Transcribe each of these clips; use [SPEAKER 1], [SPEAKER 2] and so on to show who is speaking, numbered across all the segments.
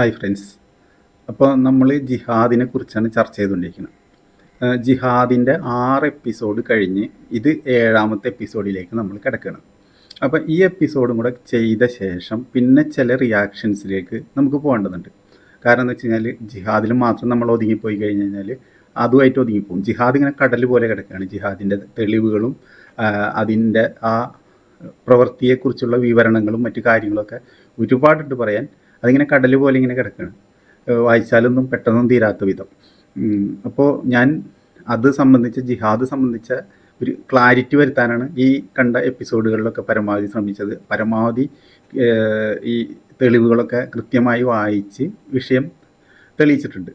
[SPEAKER 1] Hi friends. അപ്പോൾ നമ്മൾ ജിഹാദിനെ കുറിച്ചാണ് ചർച്ച ചെയ്തുകൊണ്ടിരിക്കുന്നത്. ജിഹാദിന്റെ ആറ് എപ്പിസോഡ് കഴിഞ്ഞ് ഇത് ഏഴാമത്തെ എപ്പിസോഡിലേക്ക് നമ്മൾ കിടക്കണം അപ്പോൾ ഈ എപ്പിസോഡും കൂടെ ചെയ്ത ശേഷം പിന്നെ ചില റിയാക്ഷൻസിലേക്ക് നമുക്ക് പോകേണ്ടതുണ്ട്. കാരണം എന്ന് വെച്ച് കഴിഞ്ഞാൽ ജിഹാദിൽ മാത്രം നമ്മൾ ഒതുങ്ങിപ്പോയി കഴിഞ്ഞ് കഴിഞ്ഞാൽ അതുമായിട്ട് ഒതുങ്ങിപ്പോകും. ജിഹാദ് ഇങ്ങനെ കടൽ പോലെ കിടക്കുകയാണ്. ജിഹാദിന്റെ തെളിവുകളും അതിന്റെ ആ പ്രവൃത്തിയെക്കുറിച്ചുള്ള വിവരണങ്ങളും മറ്റു കാര്യങ്ങളൊക്കെ ഒരുപാടുണ്ട് പറയാൻ. അതിങ്ങനെ കടൽ പോലെ ഇങ്ങനെ കിടക്കുകയാണ് വായിച്ചാലൊന്നും പെട്ടെന്നും തീരാത്ത വിധം. അപ്പോൾ ഞാൻ അത് സംബന്ധിച്ച് ജിഹാദ് സംബന്ധിച്ച ഒരു ക്ലാരിറ്റി വരുത്താനാണ് ഈ കണ്ട എപ്പിസോഡുകളിലൊക്കെ പരമാവധി ശ്രമിച്ചത്. പരമാവധി ഈ തെളിവുകളൊക്കെ കൃത്യമായി വായിച്ച് വിഷയം തെളിയിച്ചിട്ടുണ്ട്.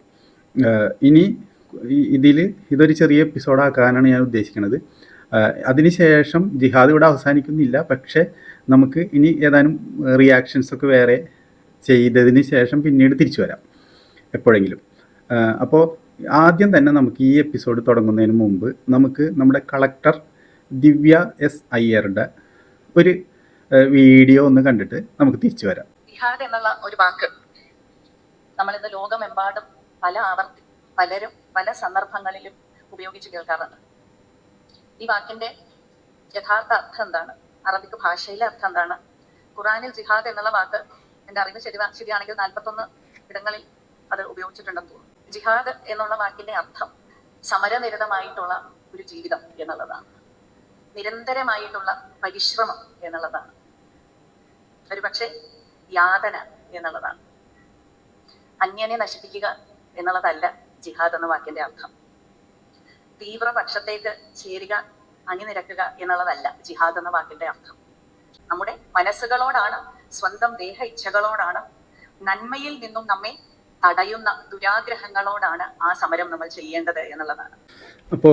[SPEAKER 1] ഇനി ഇതിൽ ഇതൊരു ചെറിയ എപ്പിസോഡാക്കാനാണ് ഞാൻ ഉദ്ദേശിക്കുന്നത് അതിനുശേഷം ജിഹാദ് ഇവിടെ അവസാനിക്കുന്നില്ല. പക്ഷേ നമുക്ക് ഇനി ഏതാനും റിയാക്ഷൻസ് ഒക്കെ വേറെ ചെയ്തതിന് ശേഷം പിന്നീട് തിരിച്ചു വരാം എപ്പോഴെങ്കിലും. അപ്പോൾ ആദ്യം തന്നെ നമുക്ക് ഈ എപ്പിസോഡ് തുടങ്ങുന്നതിന് മുമ്പ് നമുക്ക് നമ്മുടെ കളക്ടർ ദിവ്യ എസ് അയ്യറുടെ ഒരു വീഡിയോ ഒന്ന് കണ്ടിട്ട് നമുക്ക് തിരിച്ചു വരാം.
[SPEAKER 2] ജിഹാദ് എന്നുള്ള ഒരു വാക്ക് നമ്മൾ ഇന്ന് ലോകമെമ്പാടും പല ആവർത്തി പലരും പല സന്ദർഭങ്ങളിലും ഉപയോഗിച്ച് കേൾക്കാറുണ്ട്. ഈ വാക്കിന്റെ യഥാർത്ഥ അർത്ഥം എന്താണ്? അറബിക് ഭാഷയിലെ അർത്ഥം എന്താണ്? ഖുറാനിൽ ജിഹാദ് എന്നുള്ള വാക്ക് എന്റെ അറിവ് ശരി ശരിയാണെങ്കിൽ നാൽപ്പത്തൊന്ന് ഇടങ്ങളിൽ അത് ഉപയോഗിച്ചിട്ടുണ്ടെന്ന് തോന്നുന്നു. ജിഹാദ് എന്നുള്ള വാക്കിന്റെ അർത്ഥം സമരനിരതമായിട്ടുള്ള ഒരു ജീവിതം എന്നുള്ളതാണ്. നിരന്തരമായിട്ടുള്ള പരിശ്രമം എന്നുള്ളതാണ്. ഒരു പക്ഷെ യാതന എന്നുള്ളതാണ്. അന്യനെ നശിപ്പിക്കുക എന്നുള്ളതല്ല ജിഹാദ് എന്ന വാക്കിന്റെ അർത്ഥം. തീവ്രപക്ഷത്തേക്ക് ചേരുക അണിനിരക്കുക എന്നുള്ളതല്ല ജിഹാദ് എന്ന വാക്കിന്റെ അർത്ഥം. നമ്മുടെ മനസ്സുകളോടാണ് സ്വന്തം ദേഹ ഇച്ഛകളോടാണ് നന്മയിൽ നിന്നും നമ്മെ തടയുന്ന ദുരാഗ്രഹങ്ങളോടാണ് ആ സമരം നമ്മൾ ചെയ്യേണ്ടത് എന്നുള്ളതാണ്.
[SPEAKER 1] അപ്പോ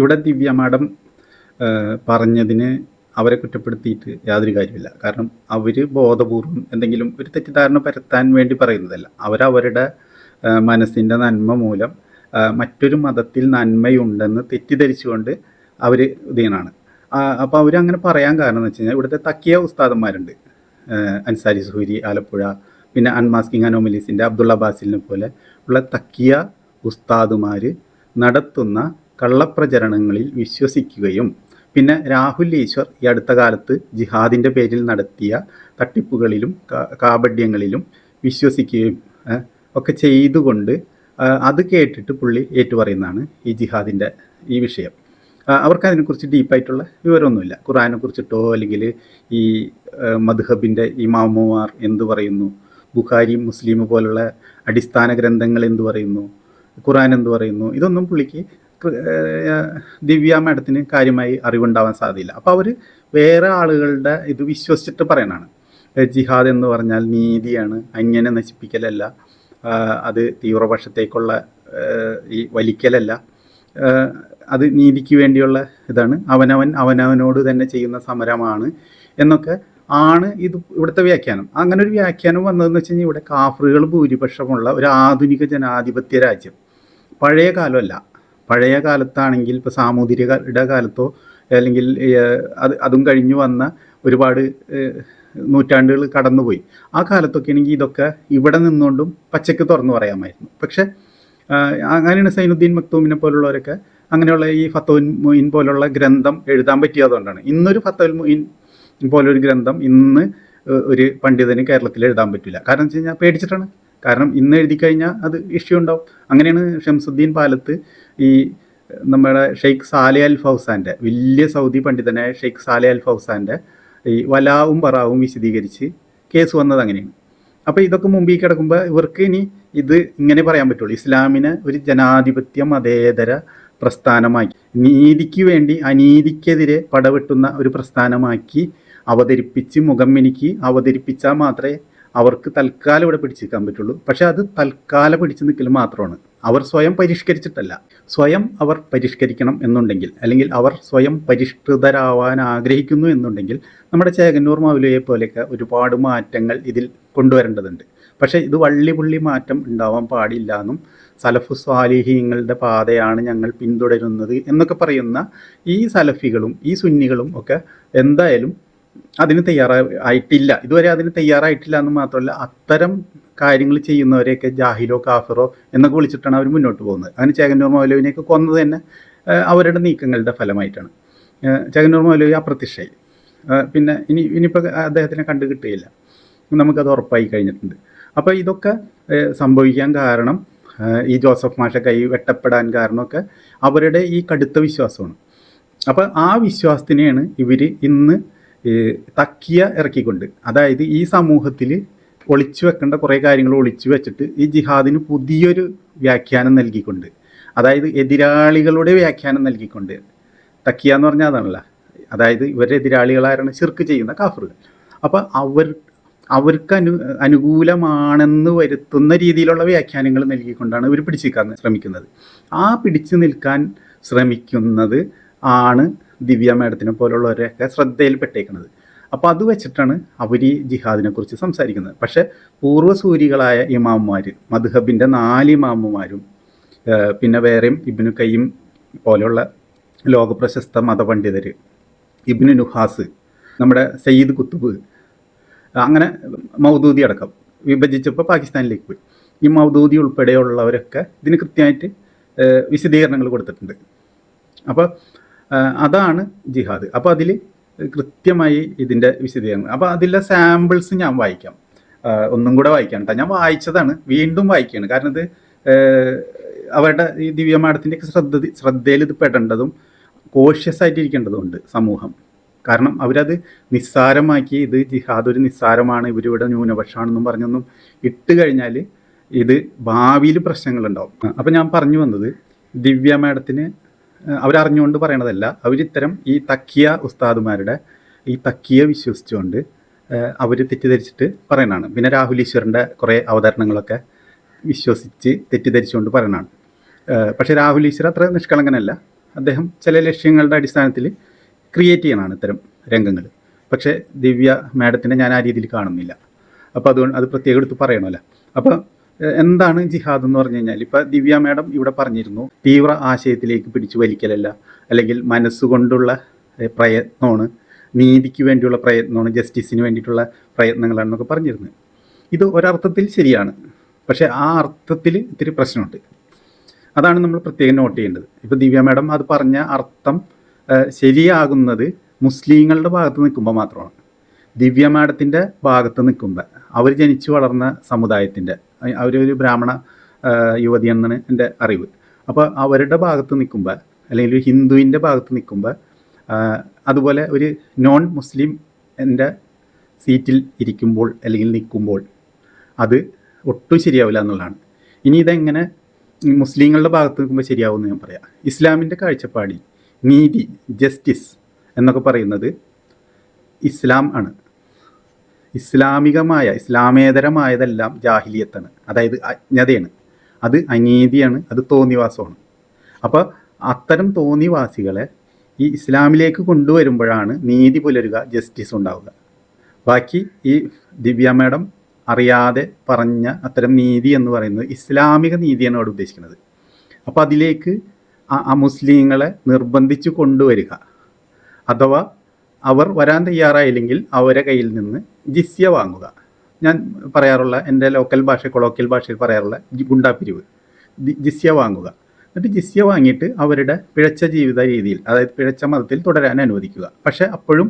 [SPEAKER 1] ഇവിടെ ദിവ്യ മാഡം പറഞ്ഞതിന് അവരെ കുറ്റപ്പെടുത്തിയിട്ട് യാതൊരു കാര്യമില്ല. കാരണം അവർ ബോധപൂർവം എന്തെങ്കിലും ഒരു തെറ്റിദ്ധാരണ പരത്താൻ വേണ്ടി പറയുന്നതല്ല. അവരവരുടെ മനസ്സിന്റെ നന്മ മൂലം മറ്റൊരു മതത്തിൽ നന്മയുണ്ടെന്ന് തെറ്റിദ്ധരിച്ചുകൊണ്ട് അവർ ഇതീനാണ് അപ്പോൾ അവരങ്ങനെ പറയാൻ കാരണം എന്ന് വെച്ച് കഴിഞ്ഞാൽ ഇവിടുത്തെ തക്കിയ ഉസ്താദന്മാരുണ്ട്. അൻസാരി സുഹൂരി ആലപ്പുഴ പിന്നെ അൺമാസ്കിങ് അനോമലീസിന്റെ അബ്ദുള്ള ബാസിലിനെ പോലെ ഉള്ള തക്കിയ ഉസ്താദുമാർ നടത്തുന്ന കള്ളപ്രചരണങ്ങളിൽ വിശ്വസിക്കുകയും പിന്നെ രാഹുൽ ഈശ്വർ ഈ അടുത്ത കാലത്ത് ജിഹാദിന്റെ പേരിൽ നടത്തിയ തട്ടിപ്പുകളിലും കാപഡ്യങ്ങളിലും വിശ്വസിക്കുകയും ഒക്കെ ചെയ്തുകൊണ്ട് അത് കേട്ടിട്ട് പുള്ളി ഏറ്റുപറയുന്നതാണ് ഈ ജിഹാദിന്റെ ഈ വിഷയം. അവർക്ക് അതിനെക്കുറിച്ച് ഡീപ്പായിട്ടുള്ള വിവരമൊന്നുമില്ല. ഖുറാനെ കുറിച്ചിട്ടോ അല്ലെങ്കിൽ ഈ മധുഹബിന്റെ ഈ മാമുമാർ എന്ത് പറയുന്നു? ബുഖാരി മുസ്ലിം പോലുള്ള അടിസ്ഥാന ഗ്രന്ഥങ്ങൾ എന്തു പറയുന്നു? ഖുറാൻ എന്തു പറയുന്നു? ഇതൊന്നും പുള്ളിക്ക് ദിവ്യ മാഡത്തിന് കാര്യമായി അറിവുണ്ടാവാൻ സാധ്യതയില്ല. അപ്പോൾ അവർ വേറെ ആളുകളുടെ ഇത് വിശ്വസിച്ചിട്ട് പറയണാണ്. ജിഹാദ് എന്ന് പറഞ്ഞാൽ നീതിയാണ് അങ്ങനെ നശിപ്പിക്കലല്ല അത് തീവ്രപക്ഷത്തേക്കുള്ള ഈ വലിക്കലല്ല അത് നീതിക്ക് വേണ്ടിയുള്ള ഇതാണ്. അവനവൻ അവനവനോട് തന്നെ ചെയ്യുന്ന സമരമാണ് എന്നൊക്കെ ആണ് ഇത് ഇവിടുത്തെ വ്യാഖ്യാനം. അങ്ങനെ ഒരു വ്യാഖ്യാനം വന്നതെന്ന് വെച്ച് കഴിഞ്ഞാൽ ഇവിടെ കാഫറുകൾ ഭൂരിപക്ഷമുള്ള ഒരു ആധുനിക ജനാധിപത്യ രാജ്യം. പഴയ കാലമല്ല. പഴയ കാലത്താണെങ്കിൽ ഇപ്പോൾ സാമൂതിരിയുടെ കാലത്തോ അല്ലെങ്കിൽ അത് അതും കഴിഞ്ഞു വന്ന ഒരുപാട് നൂറ്റാണ്ടുകൾ കടന്നുപോയി. ആ കാലത്തൊക്കെ ആണെങ്കിൽ ഇതൊക്കെ ഇവിടെ നിന്നുകൊണ്ടും പച്ചയ്ക്ക് തുറന്നു പറയാമായിരുന്നു. പക്ഷേ അങ്ങനെയാണ് സൈനുദ്ദീൻ മക്തൂമിനെ പോലുള്ളവരൊക്കെ അങ്ങനെയുള്ള ഈ ഫത്തോൻ മൊയിൻ പോലുള്ള ഗ്രന്ഥം എഴുതാൻ പറ്റിയതുകൊണ്ടാണ് ഇന്നൊരു ഫത്തോൽ മൊയിൻ പോലൊരു ഗ്രന്ഥം ഇന്ന് ഒരു പണ്ഡിതന് കേരളത്തിൽ എഴുതാൻ പറ്റില്ല. കാരണം വെച്ച് കഴിഞ്ഞാൽ പേടിച്ചിട്ടാണ്. കാരണം ഇന്ന് എഴുതി കഴിഞ്ഞാൽ അത് ഇഷ്യൂ ഉണ്ടാവും. അങ്ങനെയാണ് ഷംസുദ്ദീൻ പാലത്ത് ഈ നമ്മുടെ ഷെയ്ഖ് സാലെ അൽ ഫൗസാന്റെ വലിയ സൗദി പണ്ഡിതനായ ഷെയ്ഖ് സാലെ അൽ ഫൗസാന്റെ ഈ വലാവും പറാവും വിശദീകരിച്ച് കേസ് വന്നത് അങ്ങനെയാണ്. അപ്പോൾ ഇതൊക്കെ മുമ്പിൽ കിടക്കുമ്പോൾ ഇവർക്ക് ഇനി ഇത് ഇങ്ങനെ പറയാൻ പറ്റുള്ളൂ. ഇസ്ലാമിനെ ഒരു ജനാധിപത്യ മതേതര പ്രസ്ഥാനമാക്കി നീതിക്ക് വേണ്ടി അനീതിക്കെതിരെ പടവെട്ടുന്ന ഒരു പ്രസ്ഥാനമാക്കി അവതരിപ്പിച്ച് മുഖം എനിക്ക് അവതരിപ്പിച്ചാൽ മാത്രമേ അവർക്ക് തൽക്കാലം ഇവിടെ പിടിച്ചു നിൽക്കാൻ പറ്റുള്ളൂ. പക്ഷെ അത് തൽക്കാലം പിടിച്ചു നിൽക്കൽ മാത്രമാണ്. അവർ സ്വയം പരിഷ്കരിച്ചിട്ടല്ല. സ്വയം അവർ പരിഷ്കരിക്കണം എന്നുണ്ടെങ്കിൽ അല്ലെങ്കിൽ അവർ സ്വയം പരിഷ്കൃതരാവാൻ ആഗ്രഹിക്കുന്നു എന്നുണ്ടെങ്കിൽ നമ്മുടെ ചേകന്നൂർ മാവിലയെ പോലെയൊക്കെ ഒരുപാട് മാറ്റങ്ങൾ ഇതിൽ കൊണ്ടുവരേണ്ടതുണ്ട്. പക്ഷേ ഇത് വള്ളി പുള്ളി മാറ്റം ഉണ്ടാവാൻ പാടില്ല എന്നും സലഫു സ്വാലിഹീങ്ങളുടെ പാതയാണ് ഞങ്ങൾ പിന്തുടരുന്നത് എന്നൊക്കെ പറയുന്ന ഈ സലഫികളും ഈ സുന്നികളും ഒക്കെ എന്തായാലും അതിന് തയ്യാറായിട്ടില്ല. ഇതുവരെ അതിന് തയ്യാറായിട്ടില്ല എന്ന് മാത്രമല്ല അത്തരം കാര്യങ്ങൾ ചെയ്യുന്നവരെയൊക്കെ ജാഹിലോ കാഫിറോ എന്നൊക്കെ വിളിച്ചിട്ടാണ് അവർ മുന്നോട്ട് പോകുന്നത്. അങ്ങനെ ചേകന്നൂർ മൗലവിനെയൊക്കെ കൊന്നത് തന്നെ അവരുടെ നീക്കങ്ങളുടെ ഫലമായിട്ടാണ്. ചേകന്നൂർ മൗലവി അപ്രത്യക്ഷമായി പിന്നെ ഇനി ഇനിയിപ്പോൾ അദ്ദേഹത്തിനെ കണ്ടു കിട്ടുകയില്ല നമുക്കത് ഉറപ്പായി കഴിഞ്ഞിട്ടുണ്ട്. അപ്പോൾ ഇതൊക്കെ സംഭവിക്കാൻ കാരണം ഈ ജോസഫ് മാഷ കൈ വെട്ടപ്പെടാൻ കാരണമൊക്കെ അവരുടെ ഈ കടുത്ത വിശ്വാസമാണ്. അപ്പോൾ ആ വിശ്വാസത്തിനെയാണ് ഇവർ ഇന്ന് തക്കിയ ഇറക്കിക്കൊണ്ട് അതായത് ഈ സമൂഹത്തിൽ ഒളിച്ചു വെക്കേണ്ട കുറേ കാര്യങ്ങൾ ഒളിച്ചു വെച്ചിട്ട് ഈ ജിഹാദിന് പുതിയൊരു വ്യാഖ്യാനം നൽകിക്കൊണ്ട് അതായത് എതിരാളികളുടെ വ്യാഖ്യാനം നൽകിക്കൊണ്ട് തക്കിയ എന്ന് പറഞ്ഞാൽ അതാണല്ലോ അതായത് ഇവരുടെ എതിരാളികളാരാണ് ശിർക്ക് ചെയ്യുന്ന കാഫറുകൾ. അപ്പോൾ അവർ അവർക്ക് അനു അനുകൂലമാണെന്ന് വരുത്തുന്ന രീതിയിലുള്ള വ്യാഖ്യാനങ്ങൾ നൽകിക്കൊണ്ടാണ് ഇവർ പിടിച്ചു നിൽക്കാൻ ശ്രമിക്കുന്നത്. ആ പിടിച്ചു നിൽക്കാൻ ശ്രമിക്കുന്നത് ആണ് ദിവ്യ മേഡത്തിനെ പോലുള്ളവരെയൊക്കെ ശ്രദ്ധയിൽപ്പെട്ടേക്കുന്നത്. അപ്പോൾ അത് വെച്ചിട്ടാണ് അവർ ഈ ജിഹാദിനെക്കുറിച്ച് സംസാരിക്കുന്നത്. പക്ഷേ പൂർവസൂരികളായ ഇമാമുമാർ മധുഹബിന്റെ നാല് ഇമാമുമാരും പിന്നെ വേറെയും ഇബിനു കയ്യും പോലെയുള്ള ലോകപ്രശസ്ത മതപണ്ഡിതർ ഇബിനു നുഹാസ് നമ്മുടെ സയ്യിദ് കുത്തുബ് അങ്ങനെ മൗദൂദി അടക്കം വിഭജിച്ചപ്പോൾ പാകിസ്ഥാനിലേക്ക് പോയി. ഈ മൗദൂദി ഉൾപ്പെടെയുള്ളവരൊക്കെ ഇതിന് കൃത്യമായിട്ട് വിശദീകരണങ്ങൾ കൊടുത്തിട്ടുണ്ട്. അപ്പോൾ അതാണ് ജിഹാദ്. അപ്പോൾ അതിൽ കൃത്യമായി ഇതിന്റെ വിശദീകരണം. അപ്പോൾ അതിലെ സാമ്പിൾസ് ഞാൻ വായിക്കാം. ഒന്നും കൂടെ വായിക്കാം കേട്ടോ. ഞാൻ വായിച്ചതാണ് വീണ്ടും വായിക്കുകയാണ്. കാരണം ഇത് അവരുടെ ഈ ദിവ്യ ശ്രദ്ധ ശ്രദ്ധയിൽ ഇത് പെടേണ്ടതും കോഷ്യസ് ആയിട്ടിരിക്കേണ്ടതുണ്ട് സമൂഹം. കാരണം അവരത് നിസ്സാരമാക്കി ഇത് ജിഹാദ് ഒരു നിസ്സാരമാണ് ഇവരിവിടെ ന്യൂനപക്ഷമാണെന്നും പറഞ്ഞൊന്നും ഇട്ട് കഴിഞ്ഞാൽ ഇത് ഭാവിയിൽ പ്രശ്നങ്ങളുണ്ടാവും. അപ്പം ഞാൻ പറഞ്ഞു വന്നത് ദിവ്യ മാഡത്തിന് അവരറിഞ്ഞുകൊണ്ട് പറയണതല്ല അവരിത്തരം ഈ തക്കിയ ഉസ്താദുമാരുടെ ഈ തക്കിയ വിശ്വസിച്ചുകൊണ്ട് അവർ തെറ്റിദ്ധരിച്ചിട്ട് പറയണതാണ് പിന്നെ രാഹുൽ ഈശ്വറിന്റെ കുറേ അവതരണങ്ങളൊക്കെ വിശ്വസിച്ച് തെറ്റിദ്ധരിച്ചുകൊണ്ട് പറയണതാണ് പക്ഷേ രാഹുൽ ഈശ്വർ അത്ര നിഷ്കളങ്കനല്ല. അദ്ദേഹം ചില ലക്ഷ്യങ്ങളുടെ അടിസ്ഥാനത്തിൽ ക്രിയേറ്റ് ചെയ്യണമാണ് ഇത്തരം രംഗങ്ങൾ പക്ഷേ ദിവ്യ മാഡത്തിനെ ഞാൻ ആ രീതിയിൽ കാണുന്നില്ല. അപ്പോൾ അതുകൊണ്ട് അത് പ്രത്യേകം എടുത്ത് പറയണമല്ലോ. അപ്പോൾ എന്താണ് ജിഹാദ് എന്ന് പറഞ്ഞു കഴിഞ്ഞാൽ ഇപ്പോൾ ദിവ്യ മാഡം ഇവിടെ പറഞ്ഞിരുന്നു തീവ്ര ആശയത്തിലേക്ക് പിടിച്ചു വലിക്കലല്ല അല്ലെങ്കിൽ മനസ്സുകൊണ്ടുള്ള പ്രയത്നമാണ് നീതിക്ക് വേണ്ടിയുള്ള പ്രയത്നമാണ് ജസ്റ്റിസിന് വേണ്ടിയിട്ടുള്ള പ്രയത്നങ്ങളാണെന്നൊക്കെ പറഞ്ഞിരുന്നത് ഇത് ഒരർത്ഥത്തിൽ ശരിയാണ്. പക്ഷേ ആ അർത്ഥത്തിൽ ഇത്തിരി പ്രശ്നമുണ്ട്. അതാണ് നമ്മൾ പ്രത്യേകം നോട്ട് ചെയ്യേണ്ടത്. ഇപ്പോൾ ദിവ്യ മാഡം അത് പറഞ്ഞ അർത്ഥം ശരിയാകുന്നത് മുസ്ലിങ്ങളുടെ ഭാഗത്ത് നിൽക്കുമ്പോൾ മാത്രമാണ്. ദിവ്യ മാഡത്തിന്റെ ഭാഗത്ത് നിൽക്കുമ്പോൾ അവർ ജനിച്ചു വളർന്ന സമുദായത്തിന്റെ അവരൊരു ബ്രാഹ്മണ യുവതി എന്നാണ് എന്റെ അറിവ്. അപ്പോൾ അവരുടെ ഭാഗത്ത് നിൽക്കുമ്പോൾ അല്ലെങ്കിൽ ഒരു ഹിന്ദുവിന്റെ ഭാഗത്ത് നിൽക്കുമ്പോൾ അതുപോലെ ഒരു നോൺ മുസ്ലിം എന്റെ സീറ്റിൽ ഇരിക്കുമ്പോൾ അല്ലെങ്കിൽ നിൽക്കുമ്പോൾ അത് ഒട്ടും ശരിയാവില്ല എന്നുള്ളതാണ്. ഇനി ഇതെങ്ങനെ മുസ്ലിങ്ങളുടെ ഭാഗത്ത് നിൽക്കുമ്പോൾ ശരിയാവുമെന്ന് ഞാൻ പറയാം. ഇസ്ലാമിന്റെ കാഴ്ചപ്പാടിൽ നീതി ജസ്റ്റിസ് എന്നൊക്കെ പറയുന്നത് ഇസ്ലാം ആണ്. ഇസ്ലാമികമായ ഇസ്ലാമേതരമായതെല്ലാം ജാഹിലിയത്താണ് അതായത് അജ്ഞതയാണ്. അത് അനീതിയാണ് അത് തോന്നിവാസമാണ്. അപ്പോൾ അത്തരം തോന്നിവാസികളെ ഈ ഇസ്ലാമിലേക്ക് കൊണ്ടുവരുമ്പോഴാണ് നീതി പുലരുക ജസ്റ്റിസ് ഉണ്ടാവുക. ബാക്കി ഈ ദിവ്യ മാഡം അറിയാതെ പറഞ്ഞ അത്തരം നീതി എന്ന് പറയുന്നത് ഇസ്ലാമിക നീതിയാണ് അവിടെ ഉദ്ദേശിക്കുന്നത്. അപ്പോൾ അതിലേക്ക് മുസ്ലിങ്ങളെ നിർബന്ധിച്ചു കൊണ്ടുവരിക. അഥവാ അവർ വരാൻ തയ്യാറായില്ലെങ്കിൽ അവരെ കയ്യിൽ നിന്ന് ജിസ്യ വാങ്ങുക. ഞാൻ പറയാറുള്ള എന്റെ ലോക്കൽ ഭാഷ കൊളോക്കൽ ഭാഷയിൽ പറയാറുള്ള ഗുണ്ടാപ്പിരിവ് ജിസ്യ വാങ്ങുക. എന്നിട്ട് ജിസ്യ വാങ്ങിയിട്ട് അവരുടെ പിഴച്ച ജീവിത രീതിയിൽ അതായത് പിഴച്ച മതത്തിൽ തുടരാൻ അനുവദിക്കുക. പക്ഷേ അപ്പോഴും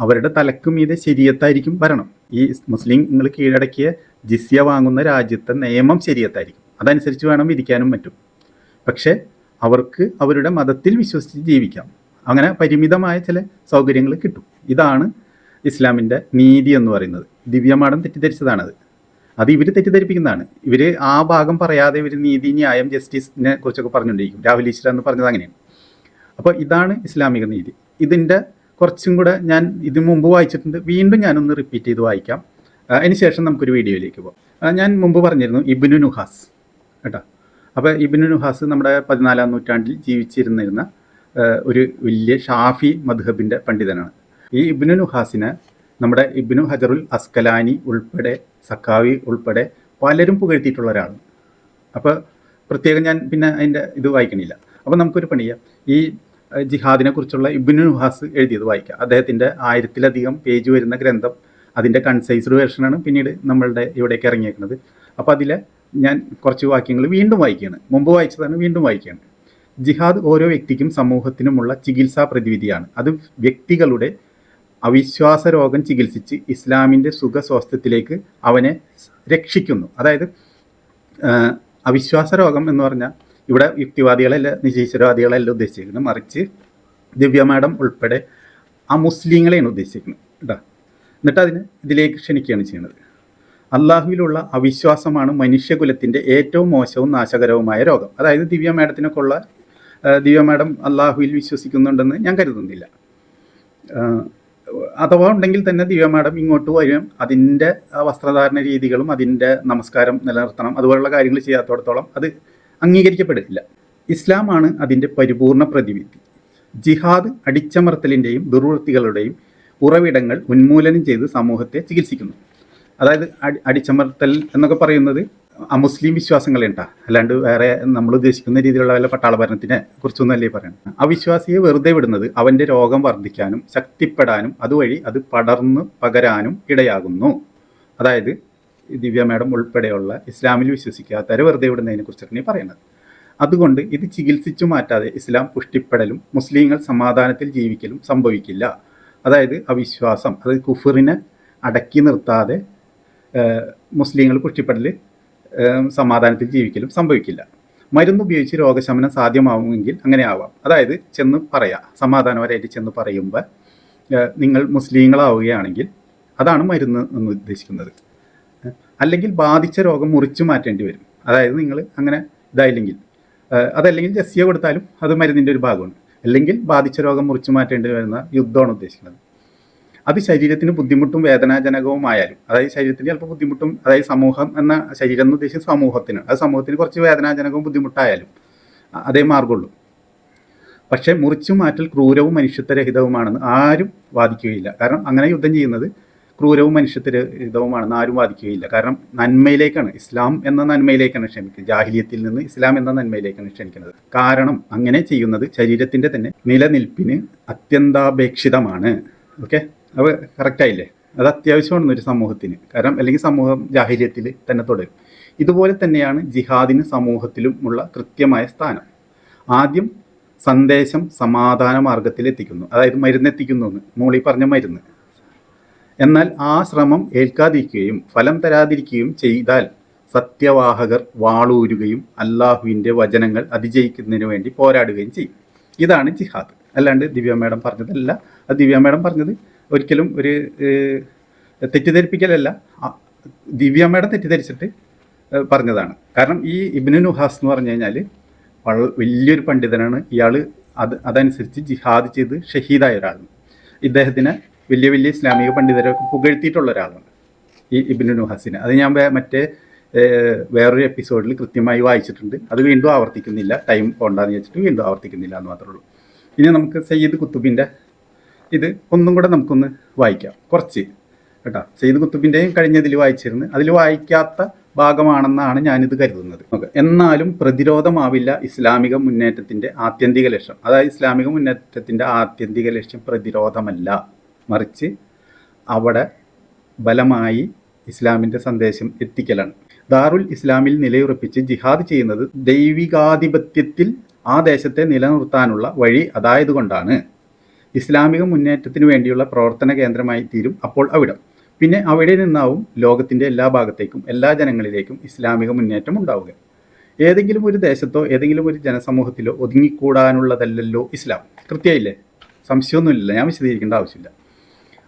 [SPEAKER 1] അവരുടെ തലക്കും മീതെ ശരിയത്തായിരിക്കും ഭരണം. ഈ മുസ്ലിങ്ങൾ കീഴടക്കിയ ജിസ്യ വാങ്ങുന്ന രാജ്യത്തെ നിയമം ശരിയത്തായിരിക്കും അതനുസരിച്ച് വേണം വിധിക്കാനും പറ്റും പക്ഷേ അവർക്ക് അവരുടെ മതത്തിൽ വിശ്വസിച്ച് ജീവിക്കാം. അങ്ങനെ പരിമിതമായ ചില സൗകര്യങ്ങൾ കിട്ടും. ഇതാണ് ഇസ്ലാമിന്റെ നീതി എന്ന് പറയുന്നത്. ദിവ്യമാടം തെറ്റിദ്ധരിച്ചതാണത്. അത് ഇവർ തെറ്റിദ്ധരിപ്പിക്കുന്നതാണ്. ഇവർ ആ ഭാഗം പറയാതെ ഇവർ നീതി ന്യായം ജസ്റ്റിസിനെ കുറിച്ചൊക്കെ പറഞ്ഞുകൊണ്ടിരിക്കും. രാഹുൽ ഈശ്വര എന്ന് പറഞ്ഞത് അങ്ങനെയാണ്. അപ്പോൾ ഇതാണ് ഇസ്ലാമിക നീതി. ഇതിന്റെ കുറച്ചും കൂടെ ഞാൻ ഇതിനു മുമ്പ് വായിച്ചിട്ടുണ്ട്. വീണ്ടും ഞാനൊന്ന് റിപ്പീറ്റ് ചെയ്ത് വായിക്കാം. അതിനുശേഷം അതിന് ശേഷം നമുക്കൊരു വീഡിയോയിലേക്ക് പോകാം. ഞാൻ മുമ്പ് പറഞ്ഞിരുന്നു ഇബിനു നുഹാസ്. കേട്ടോ? അപ്പോൾ ഇബിനു നുഹാസ് നമ്മുടെ പതിനാലാം നൂറ്റാണ്ടിൽ ജീവിച്ചിരുന്നിരുന്ന ഒരു വലിയ ഷാഫി മധുഹബിന്റെ പണ്ഡിതനാണ്. ഈ ഇബിനു നുഹാസിനെ നമ്മുടെ ഇബിനു ഹജറുൽ അസ്കലാനി ഉൾപ്പെടെ സക്കാവി ഉൾപ്പെടെ പലരും പുകഴ്ത്തിയിട്ടുള്ള ഒരാളാണ്. അപ്പോൾ പ്രത്യേകം ഞാൻ പിന്നെ അതിന്റെ ഇത് വായിക്കണില്ല. അപ്പോൾ നമുക്കൊരു പണി ചെയ്യാം. ഈ ജിഹാദിനെ കുറിച്ചുള്ള ഇബിനു നുഹാസ് എഴുതിയത് വായിക്കാം. അദ്ദേഹത്തിന്റെ ആയിരത്തിലധികം പേജ് വരുന്ന ഗ്രന്ഥം അതിന്റെ കൺസൈസ്ഡ് വേർഷനാണ് പിന്നീട് നമ്മളുടെ ഇവിടേക്ക് ഇറങ്ങിയേക്കുന്നത്. അപ്പോൾ അതിലെ ഞാൻ കുറച്ച് വാക്യങ്ങൾ വീണ്ടും വായിക്കുകയാണ്. മുമ്പ് വായിച്ചതാണ് വീണ്ടും വായിക്കുകയാണ്. ജിഹാദ് ഓരോ വ്യക്തിക്കും സമൂഹത്തിനുമുള്ള ചികിത്സാ പ്രതിവിധിയാണ്. അത് വ്യക്തികളുടെ അവിശ്വാസ രോഗം ചികിത്സിച്ച് ഇസ്ലാമിന്റെ സുഖസ്വാസ്ഥ്യത്തിലേക്ക് അവനെ രക്ഷിക്കുന്നു. അതായത് അവിശ്വാസ രോഗം എന്ന് പറഞ്ഞാൽ ഇവിടെ യുക്തിവാദികളല്ല നിരീശ്വരവാദികളല്ല ഉദ്ദേശിക്കുന്നത് മറിച്ച് ദിവ്യ മാഡം ഉൾപ്പെടെ ആ മുസ്ലിങ്ങളെയാണ് ഉദ്ദേശിക്കുന്നത് കേട്ടോ എന്നിട്ട് അതിന് ഇതിലേക്ക് ക്ഷണിക്കുകയാണ് ചെയ്യുന്നത്. അള്ളാഹുവിലുള്ള അവിശ്വാസമാണ് മനുഷ്യകുലത്തിന്റെ ഏറ്റവും മോശവും നാശകരവുമായ രോഗം. അതായത് ദിവ്യ മാഡത്തിനൊക്കെ ഉള്ള ദിവ്യ മാഡം അള്ളാഹുവിൽ വിശ്വസിക്കുന്നുണ്ടെന്ന് ഞാൻ കരുതുന്നില്ല. അഥവാ ഉണ്ടെങ്കിൽ തന്നെ ദിവ്യ മാഡം ഇങ്ങോട്ട് വരും അതിന്റെ വസ്ത്രധാരണ രീതികളും അതിന്റെ നമസ്കാരം നിലനിർത്തണം അതുപോലുള്ള കാര്യങ്ങൾ ചെയ്യാത്തടത്തോളം അത് അംഗീകരിക്കപ്പെടില്ല ഇസ്ലാമാണ് അതിന്റെ പരിപൂർണ പ്രതിവിധി. ജിഹാദ് അടിച്ചമർത്തലിന്റെയും ദുർവൃത്തികളുടെയും ഉറവിടങ്ങൾ ഉന്മൂലനം ചെയ്ത് സമൂഹത്തെ ചികിത്സിക്കുന്നു. അതായത് അടി അടിച്ചമർത്തൽ എന്നൊക്കെ പറയുന്നത് അമുസ്ലിം വിശ്വാസങ്ങളെ ഉണ്ടാ അല്ലാണ്ട് വേറെ നമ്മൾ ഉദ്ദേശിക്കുന്ന രീതിയിലുള്ള വല്ല പട്ടാള ഭരണത്തിനെ കുറിച്ചൊന്നല്ലേ ആ വിശ്വാസിയെ വെറുതെ വിടുന്നത് അവന്റെ രോഗം വർദ്ധിക്കാനും ശക്തിപ്പെടാനും അതുവഴി അത് പടർന്നു പകരാനും ഇടയാകുന്നു. അതായത് ദിവ്യ മേഡം ഉൾപ്പെടെയുള്ള ഇസ്ലാമിൽ വിശ്വസിക്കാത്തവരെ വെറുതെ വിടുന്നതിനെ കുറിച്ചൊക്കെ ഈ പറയുന്നത്. അതുകൊണ്ട് ഇത് ചികിത്സിച്ചു മാറ്റാതെ ഇസ്ലാം പുഷ്ടിപ്പെടലും മുസ്ലിങ്ങൾ സമാധാനത്തിൽ ജീവിക്കലും സംഭവിക്കില്ല. അതായത് അവിശ്വാസം അതായത് കുഫറിനെ അടക്കി നിർത്താതെ മുസ്ലിങ്ങൾ പുഷ്ടിപ്പെടൽ സമാധാനത്തിൽ ജീവിക്കലും സംഭവിക്കില്ല. മരുന്ന് ഉപയോഗിച്ച് രോഗശമനം സാധ്യമാവുമെങ്കിൽ അങ്ങനെ ആവാം. അതായത് ചെന്ന് പറയാം സമാധാനപരമായിട്ട് ചെന്ന് പറയുമ്പോൾ നിങ്ങൾ മുസ്ലിങ്ങളാവുകയാണെങ്കിൽ അതാണ് മരുന്ന് എന്ന് ഉദ്ദേശിക്കുന്നത്. അല്ലെങ്കിൽ ബാധിച്ച രോഗം മുറിച്ചു മാറ്റേണ്ടി വരും. അതായത് നിങ്ങൾ അങ്ങനെ ഇതായില്ലെങ്കിൽ അതല്ലെങ്കിൽ ജസ്യ കൊടുത്താലും അത് മരുന്നിന്റെ ഒരു ഭാഗമാണ്. അല്ലെങ്കിൽ ബാധിച്ച രോഗം മുറിച്ചു മാറ്റേണ്ടി വരുന്ന യുദ്ധമാണ് ഉദ്ദേശിക്കുന്നത്. അത് ശരീരത്തിന് ബുദ്ധിമുട്ടും വേദനാജനകവുമായാലും. അതായത് ശരീരത്തിന് ചിലപ്പോൾ ബുദ്ധിമുട്ടും അതായത് സമൂഹം എന്ന ശരീരം എന്ന് ഉദ്ദേശിച്ച സമൂഹത്തിന്. അത് സമൂഹത്തിന് കുറച്ച് വേദനാജനകവും ബുദ്ധിമുട്ടായാലും അതേ മാർഗമുള്ളൂ പക്ഷേ മുറിച്ചു മാറ്റൽ ക്രൂരവും മനുഷ്യത്വരഹിതവുമാണെന്ന് ആരും വാദിക്കുകയില്ല. കാരണം അങ്ങനെ യുദ്ധം ചെയ്യുന്നത് ക്രൂരവും മനുഷ്യത്വരഹിതവുമാണെന്ന് ആരും വാദിക്കുകയില്ല. കാരണം നന്മയിലേക്കാണ് ഇസ്ലാം എന്ന നന്മയിലേക്കാണ് ക്ഷണിക്കുന്നത് ജാഹിലിയത്തിൽ നിന്ന് ഇസ്ലാം എന്ന നന്മയിലേക്കാണ് ക്ഷണിക്കുന്നത് കാരണം അങ്ങനെ ചെയ്യുന്നത് ശരീരത്തിന്റെ തന്നെ നിലനിൽപ്പിന് അത്യന്താപേക്ഷിതമാണ്. ഓക്കെ? അപ്പോൾ കറക്റ്റായില്ലേ അത് അത്യാവശ്യമാണ് ഒരു സമൂഹത്തിന്. കാരണം അല്ലെങ്കിൽ സമൂഹം ജാഹിര്യത്തിൽ തന്നെ തുടരും. ഇതുപോലെ തന്നെയാണ് ജിഹാദിന് സമൂഹത്തിലും ഉള്ള കൃത്യമായ സ്ഥാനം. ആദ്യം സന്ദേശം സമാധാന മാർഗത്തിൽ എത്തിക്കുന്നു. അതായത് മരുന്നെത്തിക്കുന്നു എന്ന്. മോളി പറഞ്ഞ മരുന്ന്. എന്നാൽ ആ ശ്രമം ഏൽക്കാതിരിക്കുകയും ഫലം തരാതിരിക്കുകയും ചെയ്താൽ സത്യവാഹകർ വാളൂരുകയും അള്ളാഹുവിന്റെ വചനങ്ങൾ അതിജയിക്കുന്നതിന് വേണ്ടി പോരാടുകയും ചെയ്യും. ഇതാണ് ജിഹാദ്. അല്ലാണ്ട് ദിവ്യ മേഡം പറഞ്ഞതല്ല. അത് ദിവ്യ മേഡം പറഞ്ഞത് ഒരിക്കലും ഒരു തെറ്റിദ്ധരിപ്പിക്കലല്ല. ദിവ്യാമ്മയുടെ തെറ്റിദ്ധരിച്ചിട്ട് പറഞ്ഞതാണ്. കാരണം ഈ ഇബ്നു നുഹാസ് എന്ന് പറഞ്ഞു കഴിഞ്ഞാൽ വള വലിയൊരു പണ്ഡിതനാണ്. ഇയാൾ അത് അതനുസരിച്ച് ജിഹാദ് ചെയ്ത് ഷഹീദായ ഒരാളാണ്. ഇദ്ദേഹത്തിന് വലിയ വലിയ ഇസ്ലാമിക പണ്ഡിതരൊക്കെ പുകഴ്ത്തിയിട്ടുള്ള ഒരാളാണ് ഈ ഇബിനു നുഹാസിനെ. അത് ഞാൻ മറ്റേ വേറൊരു എപ്പിസോഡിൽ കൃത്യമായി വായിച്ചിട്ടുണ്ട്. അത് വീണ്ടും ആവർത്തിക്കുന്നില്ല. ടൈം പോണ്ടാന്ന് വെച്ചിട്ട് വീണ്ടും ആവർത്തിക്കുന്നില്ല എന്ന് മാത്രമേ ഉള്ളൂ. ഇനി നമുക്ക് സയ്യിദ് കുത്തുബിന്റെ ഇത് ഒന്നും കൂടെ നമുക്കൊന്ന് വായിക്കാം. കുറച്ച് കേട്ടോ. സെയ്ദ് കുത്തുബിന്റെയും കഴിഞ്ഞതിൽ വായിച്ചിരുന്നു അതിൽ വായിക്കാത്ത ഭാഗമാണെന്നാണ് ഞാനിത് കരുതുന്നത്. ഓക്കെ എന്നാലും പ്രതിരോധമാവില്ല ഇസ്ലാമിക മുന്നേറ്റത്തിന്റെ ആത്യന്തിക ലക്ഷ്യം. അതായത് ഇസ്ലാമിക മുന്നേറ്റത്തിന്റെ ആത്യന്തിക ലക്ഷ്യം പ്രതിരോധമല്ല. മറിച്ച് അവിടെ ബലമായി ഇസ്ലാമിന്റെ സന്ദേശം എത്തിക്കലാണ്. ദാറുൽ ഇസ്ലാമിൽ നിലയുറപ്പിച്ച് ജിഹാദ് ചെയ്യുന്നത് ദൈവികാധിപത്യത്തിൽ ആ ദേശത്തെ നിലനിർത്താനുള്ള വഴി അതായതുകൊണ്ടാണ് ഇസ്ലാമിക മുന്നേറ്റത്തിന് വേണ്ടിയുള്ള പ്രവർത്തന കേന്ദ്രമായി തീരും അപ്പോൾ അവിടം. പിന്നെ അവിടെ നിന്നാവും ലോകത്തിന്റെ എല്ലാ ഭാഗത്തേക്കും എല്ലാ ജനങ്ങളിലേക്കും ഇസ്ലാമിക മുന്നേറ്റം ഉണ്ടാവുക. ഏതെങ്കിലും ഒരു ദേശത്തോ ഏതെങ്കിലും ഒരു ജനസമൂഹത്തിലോ ഒതുങ്ങിക്കൂടാനുള്ളതല്ലല്ലോ ഇസ്ലാം. കൃത്യമായില്ലേ? സംശയമൊന്നുമില്ല ഞാൻ വിശദീകരിക്കേണ്ട ആവശ്യമില്ല.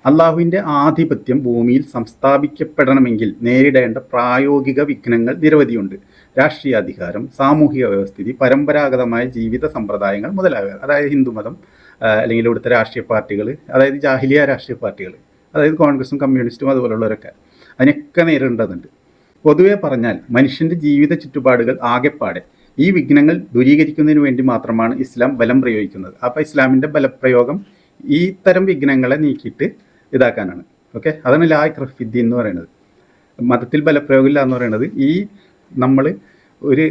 [SPEAKER 1] അള്ളാഹുവിന്റെ ആധിപത്യം ഭൂമിയിൽ സംസ്ഥാപിക്കപ്പെടണമെങ്കിൽ നേരിടേണ്ട പ്രായോഗിക വിഘ്നങ്ങൾ നിരവധിയുണ്ട്. രാഷ്ട്രീയാധികാരം സാമൂഹിക വ്യവസ്ഥിതി പരമ്പരാഗതമായ ജീവിത സമ്പ്രദായങ്ങൾ മുതലായവ. അതായത് ഹിന്ദുമതം അല്ലെങ്കിൽ ഇവിടുത്തെ രാഷ്ട്രീയ പാർട്ടികൾ അതായത് ജാഹിലിയ രാഷ്ട്രീയ പാർട്ടികൾ അതായത് കോൺഗ്രസും കമ്മ്യൂണിസ്റ്റും അതുപോലുള്ളവരൊക്കെ അതിനൊക്കെ നേരിടേണ്ടതുണ്ട് പൊതുവെ പറഞ്ഞാൽ മനുഷ്യന്റെ ജീവിത ചുറ്റുപാടുകൾ ആകെപ്പാടെ ഈ വിഘ്നങ്ങൾ ദൂരീകരിക്കുന്നതിന് വേണ്ടി മാത്രമാണ് ഇസ്ലാം ബലം പ്രയോഗിക്കുന്നത്. അപ്പോൾ ഇസ്ലാമിന്റെ ബലപ്രയോഗം ഈ തരം വിഘ്നങ്ങളെ നീക്കിയിട്ട് ഇതാക്കാനാണ്. ഓക്കെ? അതാണ് ലായ് ക്രഫിദ്ദീൻ എന്ന് പറയുന്നത്. മതത്തിൽ ബലപ്രയോഗമില്ല എന്ന് പറയുന്നത് ഈ നമ്മൾ ഒരു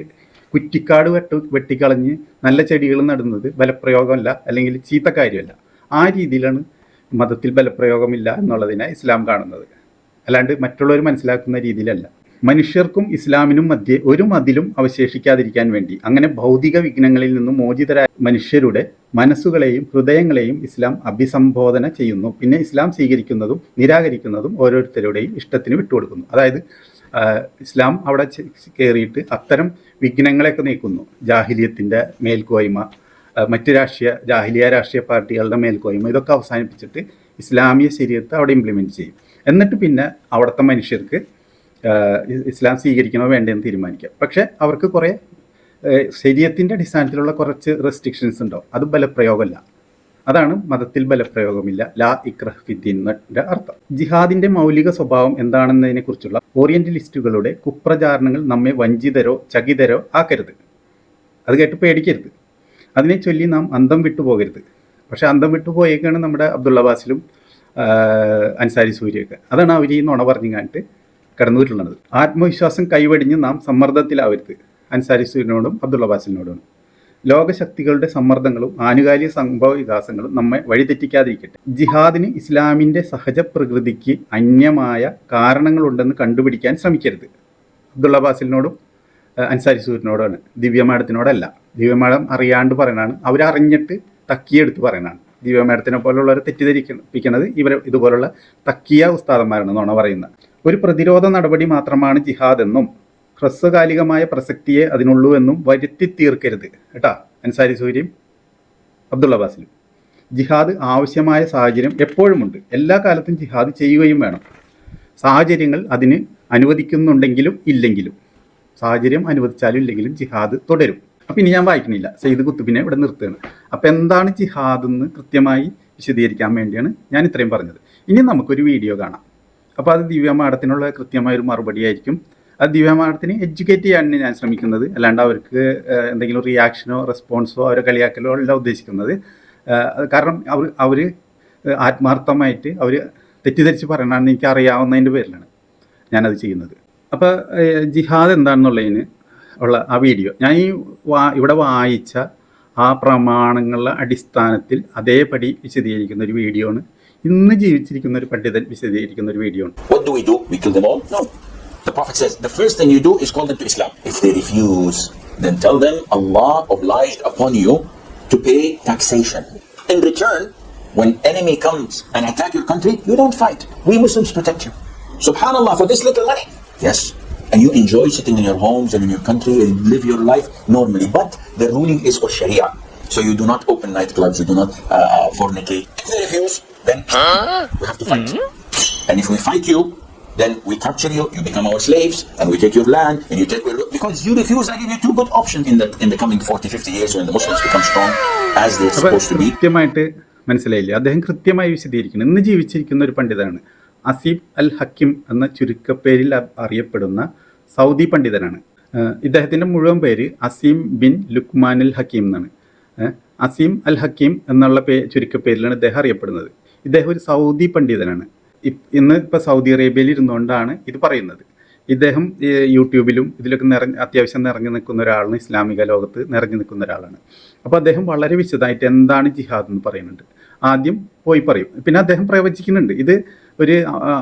[SPEAKER 1] കുറ്റിക്കാട് വെട്ട് വെട്ടിക്കളഞ്ഞ് നല്ല ചെടികൾ നടുന്നത് ബലപ്രയോഗമല്ല അല്ലെങ്കിൽ ചീത്ത കാര്യമല്ല. ആ രീതിയിലാണ് മതത്തിൽ ബലപ്രയോഗമില്ല എന്നുള്ളതിനെ ഇസ്ലാം കാണുന്നത്. അല്ലാണ്ട് മറ്റുള്ളവർ മനസ്സിലാക്കുന്ന രീതിയിലല്ല. മനുഷ്യർക്കും ഇസ്ലാമിനും മധ്യേ ഒരു മതിലും അവശേഷിക്കാതിരിക്കാൻ വേണ്ടി അങ്ങനെ ഭൗതിക വിഘ്നങ്ങളിൽ നിന്നും മോചിതരായ മനുഷ്യരുടെ മനസ്സുകളെയും ഹൃദയങ്ങളെയും ഇസ്ലാം അഭിസംബോധന ചെയ്യുന്നു. പിന്നെ ഇസ്ലാം സ്വീകരിക്കുന്നതും നിരാകരിക്കുന്നതും ഓരോരുത്തരുടെയും ഇഷ്ടത്തിന് വിട്ടുകൊടുക്കുന്നു. അതായത് ഇസ്ലാം അവിടെ കയറിയിട്ട് അത്തരം വിഘ്നങ്ങളെയൊക്കെ നീക്കുന്നു. ജാഹിലിയത്തിന്റെ മേൽക്കോയ്മ മറ്റ് രാഷ്ട്രീയ ജാഹിലിയ രാഷ്ട്രീയ പാർട്ടികളുടെ മേൽക്കോയ്മ ഇതൊക്കെ അവസാനിപ്പിച്ചിട്ട് ഇസ്ലാമിക ശരീരത്തെ അവിടെ ഇംപ്ലിമെന്റ് ചെയ്യും. എന്നിട്ട് പിന്നെ അവിടുത്തെ മനുഷ്യർക്ക് ഇസ്ലാം സ്വീകരിക്കണോ വേണ്ടതെന്ന് തീരുമാനിക്കാം. പക്ഷേ അവർക്ക് കുറേ ശരീരത്തിന്റെ അടിസ്ഥാനത്തിലുള്ള കുറച്ച് റെസ്ട്രിക്ഷൻസ് ഉണ്ടാവും അത് ബലപ്രയോഗമല്ല. അതാണ് മതത്തിൽ ബലപ്രയോഗമില്ല. ലാ ഇക്രഹ് ഫിദ്ദീന്റെ അർത്ഥം. ജിഹാദിന്റെ മൗലിക സ്വഭാവം എന്താണെന്നതിനെ കുറിച്ചുള്ള ഓറിയന്റലിസ്റ്റുകളുടെ കുപ്രചാരണങ്ങൾ നമ്മെ വഞ്ചിതരോ ചകിതരോ ആക്കരുത്. അത് കേട്ട് പേടിക്കരുത്. അതിനെ ചൊല്ലി നാം അന്തം വിട്ടുപോകരുത് പക്ഷേ അന്തം വിട്ടുപോയേക്കാണ് നമ്മുടെ അബ്ദുള്ള ബാസിലും അൻസാരി സൂര്യയൊക്കെ അതാണ് അവർ ഈ നുണ പറഞ്ഞു കാണിട്ട് കടന്നുപോയിട്ടുള്ളത്. ആത്മവിശ്വാസം കൈവടിഞ്ഞ് നാം സമ്മർദ്ദത്തിലാവരുത്. അൻസാരി സൂര്യനോടും അബ്ദുള്ള ബാസിലിനോടും. ലോകശക്തികളുടെ സമ്മർദ്ദങ്ങളും ആനുകാലിക സംഭവ വികാസങ്ങളും നമ്മെ വഴിതെറ്റിക്കാതിരിക്കട്ടെ. ജിഹാദിന് ഇസ്ലാമിന്റെ സഹജ പ്രകൃതിക്ക് അന്യമായ കാരണങ്ങളുണ്ടെന്ന് കണ്ടുപിടിക്കാൻ ശ്രമിക്കരുത്. അബ്ദുള്ള ബാസിലിനോടും അൻസാരി സൂര്യനോടാണ് ദിവ്യ മാഡത്തിനോടല്ല ദിവ്യ മാഡം അറിയാണ്ട് പറയണതാണ്. അവരറിഞ്ഞിട്ട് തക്കിയെടുത്ത് പറയണതാണ്. ദിവ്യ മാഡത്തിനെ പോലുള്ളവരെ തെറ്റിദ്ധരിപ്പിക്കുന്നത് ഇവർ ഇതുപോലുള്ള തക്കിയ ഉസ്താദന്മാരാണ് എന്നാണ് പറയുന്നത്. ഒരു പ്രതിരോധ നടപടി മാത്രമാണ് ജിഹാദ് എന്നും ഹ്രസ്വകാലികമായ പ്രസക്തിയെ അതിനുള്ളൂ എന്നും വരുത്തി തീർക്കരുത് കേട്ടാ? അൻസാരി സൂര്യം അബ്ദുള്ള ബാസിലും. ജിഹാദ് ആവശ്യമായ സാഹചര്യം എപ്പോഴുമുണ്ട്. എല്ലാ കാലത്തും ജിഹാദ് ചെയ്യുകയും വേണം. സാഹചര്യങ്ങൾ അതിന് അനുവദിക്കുന്നുണ്ടെങ്കിലും ഇല്ലെങ്കിലും. സാഹചര്യം അനുവദിച്ചാലും ഇല്ലെങ്കിലും ജിഹാദ് തുടരും. അപ്പം ഇനി ഞാൻ വായിക്കുന്നില്ല സെയ്ദ് കുത്തുബിനെ ഇവിടെ നിർത്തുകയാണ്. അപ്പം എന്താണ് ജിഹാദ് എന്ന് കൃത്യമായി വിശദീകരിക്കാൻ വേണ്ടിയാണ് ഞാൻ ഇത്രയും പറഞ്ഞത്. ഇനി നമുക്കൊരു വീഡിയോ കാണാം. അപ്പോൾ അത് ദിവ്യ മാഡത്തിനുള്ള കൃത്യമായൊരു മറുപടി ആയിരിക്കും അത് ദിവ്യ മാഡത്തിന് എഡ്യൂക്കേറ്റ് ചെയ്യാനാണ് ഞാൻ ശ്രമിക്കുന്നത്. അല്ലാണ്ട് അവർക്ക് എന്തെങ്കിലും റിയാക്ഷനോ റെസ്പോൺസോ അവരെ കളിയാക്കലോ അല്ല ഉദ്ദേശിക്കുന്നത്. കാരണം അവർ അവർ ആത്മാർത്ഥമായിട്ട് അവർ തെറ്റിദ്ധരിച്ച് പറയണമെന്ന് എനിക്ക് അറിയാവുന്നതിന്റെ പേരിലാണ് ഞാനത് ചെയ്യുന്നത്. അപ്പോൾ ജിഹാദ് എന്താണെന്നുള്ളതിന് ഉള്ള ആ വീഡിയോ. ഞാൻ ഈ വാ ഇവിടെ വായിച്ച ആ പ്രമാണങ്ങളുടെ അടിസ്ഥാനത്തിൽ അതേപടി വിശദീകരിക്കുന്ന ഒരു വീഡിയോ ആണ് ഇന്ന് ജീവിച്ചിരിക്കുന്ന ഒരു പണ്ഡിതൻ വിശദീകരിക്കുന്ന ഒരു വീഡിയോ ആണ്
[SPEAKER 3] What do we do? We kill them all? No. The Prophet says the first thing you do is call them to Islam. If they refuse, then tell them Allah obliged upon you to pay taxation. In return, when enemy comes and attack your country, you don't fight. We Muslims protect you. Subhanallah, for this little money. Yes. And you enjoy sitting in your homes and in your country and live your life normally. But the ruling is for Sharia. So you do not open nightclubs, you do not uh, fornicate. If they refuse, then we have to fight. And if we fight you, then we capture you, you become our slaves, and we take your land, and you take your... because you refuse. I give you two good options in the in the coming 40, 50 years when the Muslims become strong as they're supposed to be.
[SPEAKER 1] കൃത്യമായിട്ട് മനസ്സിലായില്ലേ? അദ്ദേഹം കൃത്യമായി വിശദീകരിക്കുന്നു. ഇന്ന് ജീവിച്ചിരിക്കുന്ന ഒരു പണ്ഡിതനാണ്. അസീബ് അൽ ഹക്കിം എന്ന ചുരുക്കപ്പേരിൽ അറിയപ്പെടുന്ന സൗദി പണ്ഡിതനാണ്. ഇദ്ദേഹത്തിന്റെ മുഴുവൻ പേര് Assim bin Luqman al Hakeem എന്നാണ്. അസീം അൽ ഹക്കീം എന്നുള്ള പേ ചുരുക്കപ്പേരിലാണ് ഇദ്ദേഹം അറിയപ്പെടുന്നത്. ഇദ്ദേഹം ഒരു സൗദി പണ്ഡിതനാണ്. ഇന്ന് ഇപ്പോൾ സൗദി അറേബ്യയിൽ ഇരുന്നുകൊണ്ടാണ് ഇത് പറയുന്നത്. ഇദ്ദേഹം യൂട്യൂബിലും ഇതിലൊക്കെ നിറഞ്ഞ് അത്യാവശ്യം നിറഞ്ഞു നിൽക്കുന്ന ഒരാളാണ് ഇസ്ലാമിക ലോകത്ത് നിറഞ്ഞു നിൽക്കുന്ന ഒരാളാണ്. അപ്പോൾ അദ്ദേഹം വളരെ വിശദമായിട്ട് എന്താണ് ജിഹാദ് എന്ന് പറയുന്നുണ്ട്. ആദ്യം പോയി പറയും. പിന്നെ അദ്ദേഹം പ്രവചിക്കുന്നുണ്ട്. ഇത് ഒരു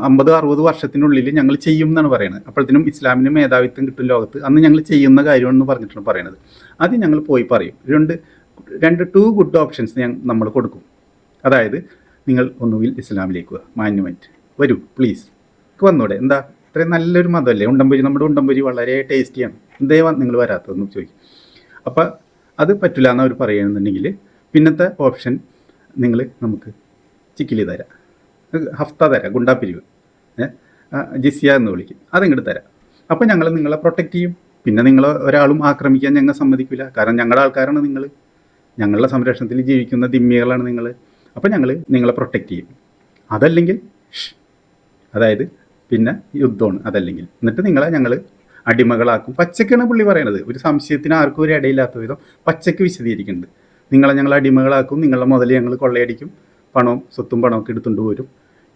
[SPEAKER 1] അമ്പത് അറുപത് വർഷത്തിനുള്ളിൽ ഞങ്ങൾ ചെയ്യും എന്നാണ് പറയുന്നത് അപ്പോഴത്തേനും ഇസ്ലാമിന് മേധാവിത്വം കിട്ടും ലോകത്ത്. അന്ന് ഞങ്ങൾ ചെയ്യുന്ന കാര്യമാണെന്ന് പറഞ്ഞിട്ടാണ് പറയുന്നത് ആദ്യം ഞങ്ങൾ പോയി പറയും. രണ്ട് രണ്ട് ടു ഗുഡ് ഓപ്ഷൻസ് ഞാൻ നമ്മൾ കൊടുക്കും. അതായത് നിങ്ങൾ ഒന്നുകിൽ ഇസ്ലാമിലേക്ക് വാ. മാന്യമായിട്ട് വരൂ പ്ലീസ് വന്നൂടെ. എന്താ? ഇത്രയും നല്ലൊരു മതമല്ലേ? ഉണ്ടംപൊരി നമ്മുടെ ഉണ്ടംപൊരി വളരെ ടേസ്റ്റിയാണ്. വ- നിങ്ങൾ വരാത്തതെന്ന് ചോദിക്കും. അപ്പോൾ അത് പറ്റില്ല എന്ന് അവർ പറയുകയാണെന്നുണ്ടെങ്കിൽ പിന്നത്തെ ഓപ്ഷൻ നിങ്ങൾ നമുക്ക് ചിക്കിലി തരാം. ഹഫ്ത തരാം ഗുണ്ടാപ്പിരിവ് ജിസിയ എന്ന് വിളിക്കും. അതിങ്ങോട്ട് തരാം. അപ്പോൾ ഞങ്ങൾ നിങ്ങളെ പ്രൊട്ടക്റ്റ് ചെയ്യും. പിന്നെ നിങ്ങൾ ഒരാളും ആക്രമിക്കാൻ ഞങ്ങൾ സമ്മതിക്കില്ല കാരണം ഞങ്ങളുടെ ആൾക്കാരാണ് നിങ്ങൾ ഞങ്ങളുടെ സംരക്ഷണത്തിൽ ജീവിക്കുന്ന ദിമ്മികളാണ് നിങ്ങൾ അപ്പോൾ ഞങ്ങൾ നിങ്ങളെ പ്രൊട്ടക്റ്റ് ചെയ്യും. അതല്ലെങ്കിൽ അതായത് പിന്നെ യുദ്ധമാണ് അതല്ലെങ്കിൽ. എന്നിട്ട് നിങ്ങളെ ഞങ്ങൾ അടിമകളാക്കും. പച്ചക്കാണ് പുള്ളി പറയണത്. ഒരു സംശയത്തിന് ആർക്കും ഒരു ഇടയില്ലാത്ത വിധം പച്ചക്ക് വിശദീകരിക്കുന്നുണ്ട്. നിങ്ങളെ ഞങ്ങൾ അടിമകളാക്കും. നിങ്ങളെ മുതൽ ഞങ്ങൾ കൊള്ളയടിക്കും. പണവും സ്വത്തും പണവും ഒക്കെ എടുത്തുകൊണ്ട് പോരും.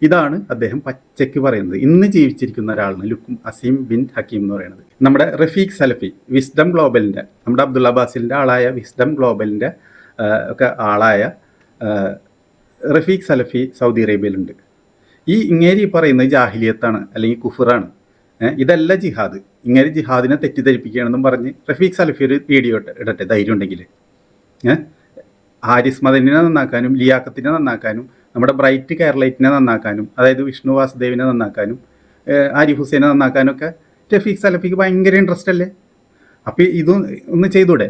[SPEAKER 1] ഇതാണ് അദ്ദേഹം പച്ചയ്ക്ക് പറയുന്നത്. ഇന്ന് ജീവിച്ചിരിക്കുന്ന ഒരാളാണ് ലുക്കും അസീം ബിൻ ഹക്കീം എന്ന് പറയുന്നത്. നമ്മുടെ റഫീഖ് സലഫി വിസ്ഡം ഗ്ലോബലിന്റെ നമ്മുടെ അബ്ദുള്ള ബാസിലിന്റെ ആളായ വിസ്ഡം ഗ്ലോബലിന്റെ ഒക്കെ ആളായ റഫീഖ് സലഫി സൗദി അറേബ്യയിലുണ്ട്. ഈ ഇങ്ങേരി പറയുന്നത് ജാഹിലിയത്താണ് അല്ലെങ്കിൽ കുഫറാണ്. ഇതല്ല ജിഹാദ്. ഇങ്ങനെ ജിഹാദിനെ തെറ്റിദ്ധരിപ്പിക്കുകയാണെന്നും പറഞ്ഞ് റഫീഖ് സലഫി ഒരു വീഡിയോ ഇട്ട് ഇടട്ടെ ധൈര്യം ഉണ്ടെങ്കിൽ ഹാരിസ് മദനിനെ നന്നാക്കാനും ലിയാക്കത്തിനെ നന്നാക്കാനും നമ്മുടെ ബ്രൈറ്റ് കേരളൈറ്റിനെ നന്നാക്കാനും അതായത് വിഷ്ണു വാസുദേവിനെ നന്നാക്കാനും ആരിഫ് ഹുസൈനെ നന്നാക്കാനും ഒക്കെ റഫീഖ് സലഫിക്ക് ഭയങ്കര ഇൻട്രസ്റ്റ് അല്ലേ? അപ്പോൾ ഇതും ഒന്ന് ചെയ്തൂടെ?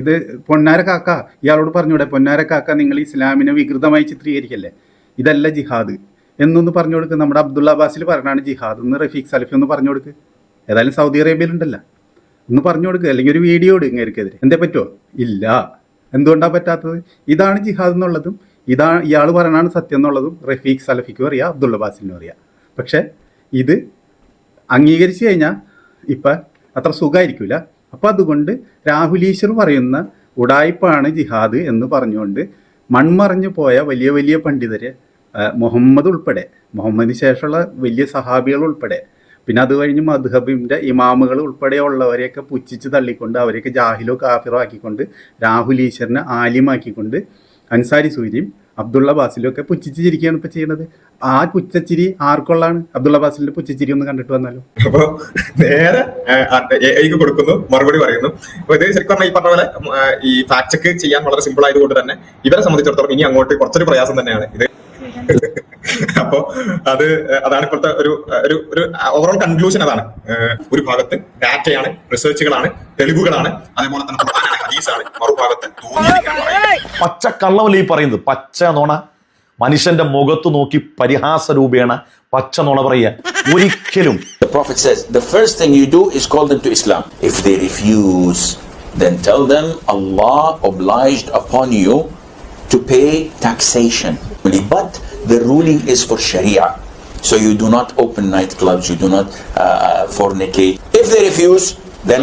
[SPEAKER 1] ഇത് പൊന്നാര കാക്ക ഇയാളോട് പറഞ്ഞൂടെ പൊന്നാര കാക്ക നിങ്ങൾ ഇസ്ലാമിനെ വികൃതമായി ചിത്രീകരിക്കല്ലേ? ഇതല്ല ജിഹാദ്. എന്നൊന്ന് പറഞ്ഞു കൊടുക്ക്. നമ്മുടെ അബ്ദുള്ള അബ്ബാസിൽ പറഞ്ഞാണ് ജിഹാദ്. എന്ന് റഫീഖ് സലഫി ഒന്ന് പറഞ്ഞു കൊടുക്ക്. ഏതായാലും സൗദി അറേബ്യയിലുണ്ടല്ലോ. ഒന്ന് പറഞ്ഞു കൊടുക്കുക അല്ലെങ്കിൽ ഒരു വീഡിയോ ഇടുക ഇങ്ങനെക്കെതിരെ എന്തേ പറ്റുമോ ഇല്ല. എന്തുകൊണ്ടാണ് പറ്റാത്തത്? ഇതാണ് ജിഹാദ് എന്നുള്ളതും ഇതാണ് ഇയാൾ പറയണാണ് സത്യം എന്നുള്ളതും റഫീഖ് സലഫിക്കും അറിയാം അബ്ദുള്ള ബാസിനും അറിയാം. പക്ഷേ ഇത് അംഗീകരിച്ചു കഴിഞ്ഞാൽ ഇപ്പം അത്ര സുഖമായിരിക്കില്ല അപ്പോൾ അതുകൊണ്ട് രാഹുൽ ഈശ്വർ പറയുന്ന ഉടായ്പാണ് ജിഹാദ് എന്ന് പറഞ്ഞുകൊണ്ട് മൺമറഞ്ഞു പോയ വലിയ വലിയ പണ്ഡിതരെ മുഹമ്മദ് ഉൾപ്പെടെ മുഹമ്മദിന് ശേഷമുള്ള വലിയ സഹാബികൾ ഉൾപ്പെടെ പിന്നെ അത് കഴിഞ്ഞ് മധുഹബിന്റെ ഇമാമുകൾ ഉൾപ്പെടെയുള്ളവരെയൊക്കെ പുച്ഛിച്ച് തള്ളിക്കൊണ്ട് അവരെയൊക്കെ ജാഹിലോ കാഫിറോ ആക്കിക്കൊണ്ട് രാഹുൽ ഈശ്വരനെ ആലിമാക്കിക്കൊണ്ട് അൻസാരി സൂര്യയും അബ്ദുള്ള ബാസിലും ഒക്കെ പുച്ഛിച്ച് ചിരിക്കുകയാണ് ഇപ്പൊ ചെയ്യുന്നത്. ആ പുച്ഛച്ചിരി ആർക്കുള്ളാണ് അബ്ദുള്ള ബാസിലിന്റെ പുച്ഛച്ചിരി ഒന്ന് കണ്ടിട്ട് വന്നാലോ?
[SPEAKER 4] അപ്പൊ നേരെ എനിക്ക് കൊടുക്കുന്നു മറുപടി പറയുന്നു. അപ്പൊ ഇത് ശരിക്കും പറഞ്ഞാൽ ഈ പറഞ്ഞ പോലെ ഈ ഫാക്ട് ചെക്ക് ചെയ്യാൻ വളരെ സിമ്പിൾ ആയതുകൊണ്ട് തന്നെ ഇവരെ സംബന്ധിച്ചിടത്തോളം ഇനി അങ്ങോട്ട് കുറച്ചൊരു പ്രയാസം തന്നെയാണ്. ഇത് അപ്പോ അത് അതാണ് ഇപ്പോഴത്തെ ഒരു ഒരു ഒരു ഓവറോൾ കൺക്ലൂഷൻ അതാണ്. ഒരു ഭാഗത്ത് ഡാറ്റയാണ് റിസർച്ചുകളാണ് തെളിവുകളാണ്. അതേപോലെ തന്നെ ഹദീസാണ് മറുഭാഗത്ത് തോന്നിയത് ഇങ്ങനെ പറയുക.
[SPEAKER 5] പച്ച കള്ളമല്ല ഈ പറയുന്നത് പച്ച നുണ മനുഷ്യന്റെ മുഖത്ത് നോക്കി പരിഹാസ രൂപേണ പച്ച നുണ പറയുക ഒരിക്കലും
[SPEAKER 3] The Prophet says, the first thing you do is call them to Islam. If they refuse, then tell them Allah obliged upon you to pay taxation. But the ruling is for Sharia. So you do not open nightclubs, you do not uh, fornicate. If they refuse, then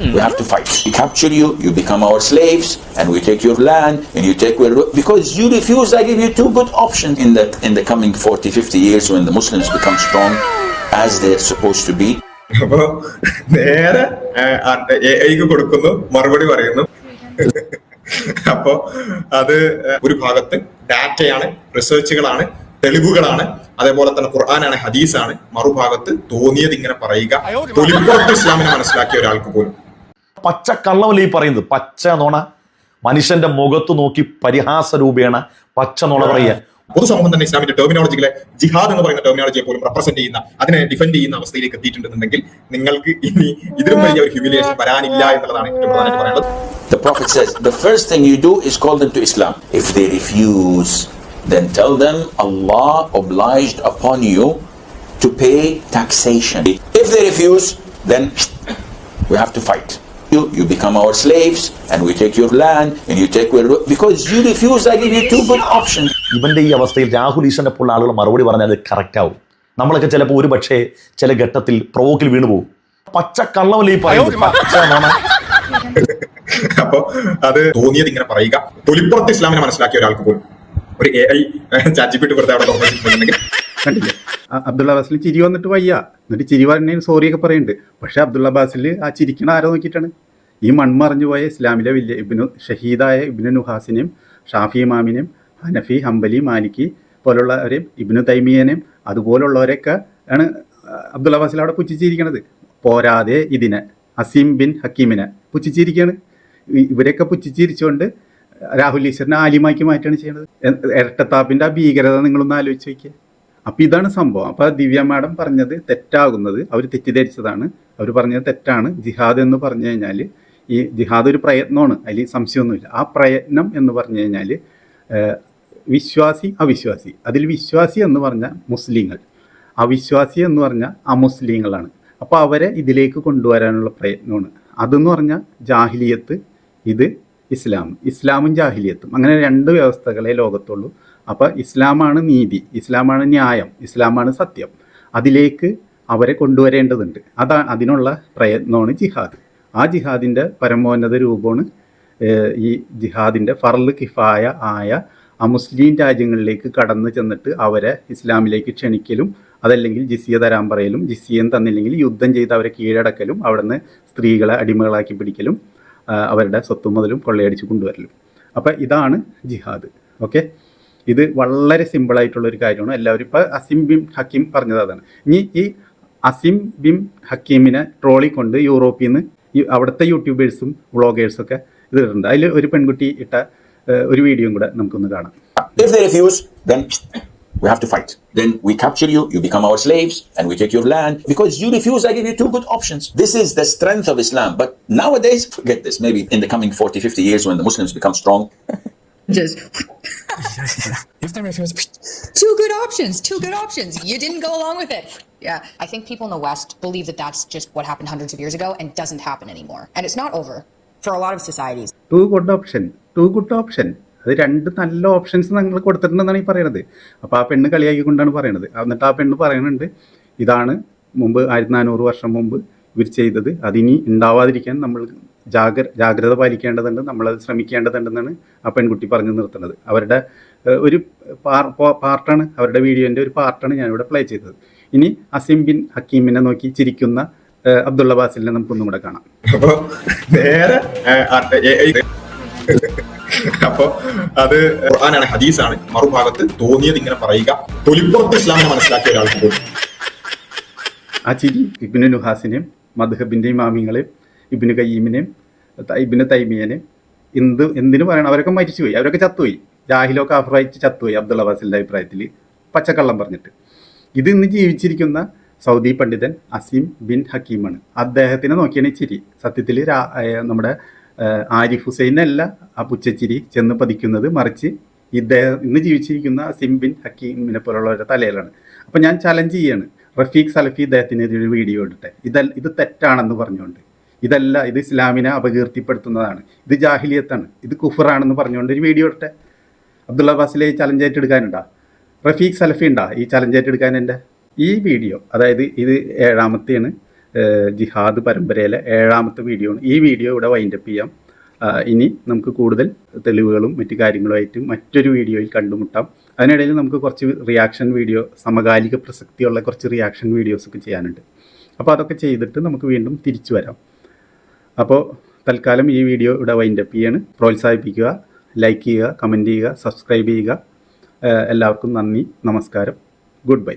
[SPEAKER 3] we have to fight. We capture you, you become our slaves, and we take your land, and you take where because you refuse. I give you two good options in that in the coming 40, 50 years when the Muslims become strong, as they're supposed to be.
[SPEAKER 4] അപ്പോ അത് ഒരു ഭാഗത്ത് ഡാറ്റയാണ് റിസർച്ചുകളാണ് തെളിവുകളാണ് അതേപോലെ തന്നെ ഖുർആനാണ് ഹദീസാണ് മറുഭാഗത്ത് തോന്നിയത് ഇങ്ങനെ പറയുക തൊലിപ്പുറത്ത് ഇസ്ലാമിനെ മനസ്സിലാക്കിയ ഒരാൾക്ക് പോലും
[SPEAKER 5] പച്ച കള്ളമല്ല ഈ പറയുന്നത് പച്ച നോണ മനുഷ്യന്റെ മുഖത്ത് നോക്കി പരിഹാസ രൂപേണ പച്ച നോണ പറയുക
[SPEAKER 4] പൊതുസമൂഹം തന്നെ ഇസ്ലാമിന്റെ ടെർമിനോളജികളെ ജിഹാദ് എന്ന് പറയുന്ന ടെർമിനോളജിയെ പോലും റെപ്രസെന്റ് ചെയ്യുന്ന അതിനെ ഡിഫെൻഡ് ചെയ്യുന്ന അവസ്ഥയിലേക്ക് എത്തിയിട്ടുണ്ടെന്നുണ്ടെങ്കിൽ നിങ്ങൾക്ക് ഇനി ഇതിലും വലിയ ഒരു ഹ്യൂമിലേഷൻ വരാനില്ല എന്നുള്ളതാണ് ഏറ്റവും പ്രധാനമായിട്ട് പറയുന്നത്
[SPEAKER 3] The Prophet says, the first thing you do is call them to Islam. If they refuse, then tell them Allah obliged upon you to pay taxation. If they refuse, then we have to fight. You, you become our slaves, and we take your land, and you take your because you refuse. I give you two good options.
[SPEAKER 5] ഇവന്റെ ഈ അവസ്ഥയിൽ രാഹുൽ ഈശ്വരനെ പോലുള്ള ആളുകൾ മറുപടി പറഞ്ഞാൽ അത് correct ആവും നമ്മളൊക്കെ ചിലപ്പോൾ ഒരു പക്ഷേ ചില ഘട്ടത്തിൽ പ്രൊവോക്കിൽ വീണു പോകും പച്ച കള്ളമല്ല ഈ പറയുന്നത്
[SPEAKER 4] അപ്പൊ അത് തോന്നിയത് ഇങ്ങനെ പറയുക തൊലിപ്പുറത്ത് ഇസ്ലാമിനെ മനസ്സിലാക്കിയ ഒരാൾക്ക് പോലും ഒരു എ ഐ ചാറ്റിപ്പിട്ട് കൊടുത്ത അവിടെ
[SPEAKER 1] കണ്ടില്ലേ? അബ്ദുള്ള ബാസിൽ ചിരി വന്നിട്ട് വയ്യ. എന്നിട്ട് ചിരി പറഞ്ഞതിന് സോറിയൊക്കെ പറയുന്നുണ്ട് പക്ഷെ അബ്ദുള്ള ബാസിൽ ആ ചിരിക്കണ ആരോ നോക്കിയിട്ടാണ്. ഈ മൺമറഞ്ഞു പോയ ഇസ്ലാമിലെ വലിയ ഇബിനു ഷഹീദായ ഇബിനു നുഹാസിനെയും ഷാഫി ഇമാമിനെയും ഹനഫി ഹംബലി മാലിക്കി പോലുള്ളവരെയും ഇബിനു തൈമിയനെയും അതുപോലുള്ളവരെയൊക്കെ ആണ് അബ്ദുള്ള ബാസിൽ അവിടെ പുച്ഛിച്ചിരിക്കണത്. പോരാതെ ഇതിനെ അസീം ബിൻ ഹക്കീമിനെ പുച്ഛിച്ചിരിക്കുകയാണ് ഇവരെയൊക്കെ പുച്ഛിച്ചിരിച്ചുകൊണ്ട് രാഹുൽ ഈശ്വരനെ ആലിമാക്കി മാറ്റുകയാണ് ചെയ്യുന്നത് ഇരട്ടത്താപ്പിന്റെ ആ ഭീകരത നിങ്ങളൊന്ന് ആലോചിച്ച് വയ്ക്കുക അപ്പോൾ ഇതാണ് സംഭവം. അപ്പോൾ ദിവ്യ മാഡം പറഞ്ഞത് തെറ്റാകുന്നത് അവർ തെറ്റിദ്ധരിച്ചതാണ്. അവർ പറഞ്ഞത് തെറ്റാണ്. ജിഹാദ് എന്ന് പറഞ്ഞു കഴിഞ്ഞാൽ ഈ ജിഹാദ് ഒരു പ്രയത്നമാണ്. അതിൽ സംശയമൊന്നുമില്ല. ആ പ്രയത്നം എന്ന് പറഞ്ഞു കഴിഞ്ഞാൽ വിശ്വാസി അവിശ്വാസി. അതിൽ വിശ്വാസി എന്ന് പറഞ്ഞാൽ മുസ്ലിങ്ങൾ. അവിശ്വാസി എന്ന് പറഞ്ഞാൽ അമുസ്ലിങ്ങളാണ്. അപ്പോൾ അവരെ ഇതിലേക്ക് കൊണ്ടുവരാനുള്ള പ്രയത്നമാണ്. അതെന്ന് പറഞ്ഞാൽ ജാഹിലിയത്ത് ഇത് ഇസ്ലാം ഇസ്ലാമും ജാഹിലിയത്തും. അങ്ങനെ രണ്ട് വ്യവസ്ഥകളെ ലോകത്തുള്ളൂ. അപ്പോൾ ഇസ്ലാമാണ് നീതി ഇസ്ലാമാണ് ന്യായം ഇസ്ലാമാണ് സത്യം. അതിലേക്ക് അവരെ കൊണ്ടുവരേണ്ടതുണ്ട്. അതാ അതിനുള്ള പ്രയത്നമാണ് ജിഹാദ്. ആ ജിഹാദിന്റെ പരമോന്നത രൂപമാണ് ഈ ജിഹാദിന്റെ ഫർൾ കിഫായ ആയ ആ മുസ്ലിം രാജ്യങ്ങളിലേക്ക് കടന്നു ചെന്നിട്ട് അവരെ ഇസ്ലാമിലേക്ക് ക്ഷണിക്കലും അതല്ലെങ്കിൽ ജിസിയ തരാൻ പറയലും ജിസിയം തന്നില്ലെങ്കിൽ യുദ്ധം ചെയ്ത് അവരെ കീഴടക്കലും അവിടുന്ന് സ്ത്രീകളെ അടിമകളാക്കി പിടിക്കലും അവരുടെ സ്വത്തും മുതലും കൊള്ളയടിച്ച് കൊണ്ടുവരലും. അപ്പം ഇതാണ് ജിഹാദ്. ഓക്കെ? ഇത് വളരെ സിമ്പിളായിട്ടുള്ള ഒരു കാര്യമാണ്. എല്ലാവരും ഇപ്പോൾ അസിം ബിം ഹക്കീം പറഞ്ഞത് അതാണ്. ഇനി ഈ അസിം ബിം ഹക്കീമിനെ ട്രോളി കൊണ്ട് യൂറോപ്പിൽ നിന്ന് ഈ അവിടുത്തെ യൂട്യൂബേഴ്സും വ്ളോഗേഴ്സൊക്കെ ഇത് ഇടുന്നുണ്ട് അതിൽ ഒരു പെൺകുട്ടി ഇട്ട ഒരു വീഡിയോയും കൂടെ നമുക്കൊന്ന് കാണാം.
[SPEAKER 3] we have to fight. Then we capture you, you become our slaves, and we take your land. Because you refuse, I give you two good options. This is the strength of Islam. But nowadays, forget this. Maybe in the coming 40, 50 years when the Muslims become strong.
[SPEAKER 6] Just.
[SPEAKER 7] if they refuse.
[SPEAKER 6] two good options, two good options. You didn't go along with it. Yeah. I think people in the West believe that that's just what happened hundreds of years ago and doesn't happen anymore. And it's not over for a lot of societies.
[SPEAKER 1] Two good option, two good option. അത് രണ്ട് നല്ല options നിങ്ങൾ കൊടുത്തിട്ടുണ്ടെന്നാണ് ഈ പറയണത്. അപ്പോൾ ആ പെണ്ണ് കളിയാക്കിക്കൊണ്ടാണ് പറയണത്. എന്നിട്ട് ആ പെണ്ണ് പറയുന്നുണ്ട് ഇതാണ് മുമ്പ് ആയിരത്തി നാനൂറ് വർഷം മുമ്പ് ഇവർ ചെയ്തത്. അതിനി ഉണ്ടാവാതിരിക്കാൻ നമ്മൾ ജാഗ്ര ജാഗ്രത പാലിക്കേണ്ടതുണ്ട്. നമ്മളത് ശ്രമിക്കേണ്ടതുണ്ടെന്നാണ് ആ പെൺകുട്ടി പറഞ്ഞു നിർത്തുന്നത്. അവരുടെ ഒരു പാർട്ടാണ്. അവരുടെ വീഡിയോന്റെ ഒരു പാർട്ടാണ് ഞാനിവിടെ പ്ലേ ചെയ്തത്. ഇനി അസിം ബിൻ ഹക്കീമിനെ നോക്കി ചിരിക്കുന്ന അബ്ദുള്ള ബാസിലിനെ നമുക്കൊന്നും കൂടെ കാണാം.
[SPEAKER 4] അപ്പോൾ നേരെ അപ്പൊ അത് ഖുർആനാണ് ഹദീസാണ് മറുഭാഗത്ത് തോന്നിയത് ഇങ്ങനെ പറയുക. തൊലിപ്പുറത്ത് ഇസ്ലാമിനെ മനസ്സിലാക്കിയ ഒരാൾക്ക് പോലും
[SPEAKER 1] ആ ചിരി ഇബിന് നുഹാസിനെയും മദ്ഹബിന്റെ ഇമാമിങ്ങളെയും ഇബിന് കയ്യീമിനെയും ഇബിന് തൈമിയനെയും എന്ത് എന്തിനു പറയണം? അവരൊക്കെ മരിച്ചുപോയി. അവരൊക്കെ ചത്തുപോയി. ജാഹിലോ കാഫറായിട്ട് ചത്തുപോയി അബ്ദുള്ള വാസിലിന്റെ അഭിപ്രായത്തിൽ പച്ചക്കള്ളം പറഞ്ഞിട്ട്. ഇത് ഇന്ന് ജീവിച്ചിരിക്കുന്ന സൗദി പണ്ഡിതൻ അസീം ബിൻ ഹക്കീമാണ്. അദ്ദേഹത്തിനെ നോക്കിയാണ് ഇച്ചിരി ചിരി. സത്യത്തിൽ നമ്മുടെ ആരിഫ് അല്ല ആ പുച്ചച്ചിരി ചെന്ന് പതിക്കുന്നത് മറിച്ച് ഇദ്ദേഹം ഇന്ന് ജീവിച്ചിരിക്കുന്ന സിംബിൻ ബിൻ ഹക്കീമിനെ പോലുള്ളവരുടെ തലയിലാണ്. അപ്പം ഞാൻ ചലഞ്ച് ചെയ്യാണ്. റഫീഖ് സലഫി ഇദ്ദേഹത്തിനെതിരെ ഒരു വീഡിയോ ഇടട്ടെ? ഇത ഇത് തെറ്റാണെന്ന് പറഞ്ഞുകൊണ്ട്. ഇതല്ല ഇത് ഇസ്ലാമിനെ അപകീർത്തിപ്പെടുത്തുന്നതാണ്. ഇത് ജാഹിലിയത്താണ്. ഇത് കുഫറാണെന്ന് പറഞ്ഞുകൊണ്ട് ഒരു വീഡിയോ ഇടട്ടെ? അബ്ദുള്ള ബാസിലെ ഈ ചലഞ്ച് ഏറ്റെടുക്കാനുണ്ടാ? റഫീഖ് സലഫി ഉണ്ടാ ഈ ചലഞ്ച് ഏറ്റെടുക്കാൻ എന്റെ? ഈ വീഡിയോ അതായത് ഇത് ഏഴാമത്തെയാണ്. ജിഹാദ് പരമ്പരയിലെ ഏഴാമത്തെ വീഡിയോ ആണ്. ഈ വീഡിയോ ഇവിടെ വൈൻഡപ്പ് ചെയ്യാം. ഇനി നമുക്ക് കൂടുതൽ തെളിവുകളും മറ്റു കാര്യങ്ങളുമായിട്ട് മറ്റൊരു വീഡിയോയിൽ കണ്ടുമുട്ടാം. അതിനിടയിൽ നമുക്ക് കുറച്ച് റിയാക്ഷൻ വീഡിയോ സമകാലിക പ്രസക്തിയുള്ള കുറച്ച് റിയാക്ഷൻ വീഡിയോസൊക്കെ ചെയ്യാനുണ്ട്. അപ്പോൾ അതൊക്കെ ചെയ്തിട്ട് നമുക്ക് വീണ്ടും തിരിച്ചു വരാം. അപ്പോൾ തൽക്കാലം ഈ വീഡിയോ ഇവിടെ വൈൻഡപ്പ് ചെയ്യാണ്. പ്രോത്സാഹിപ്പിക്കുക ലൈക്ക് ചെയ്യുക കമന്റ് ചെയ്യുക സബ്സ്ക്രൈബ് ചെയ്യുക. എല്ലാവർക്കും നന്ദി നമസ്കാരം. Good bye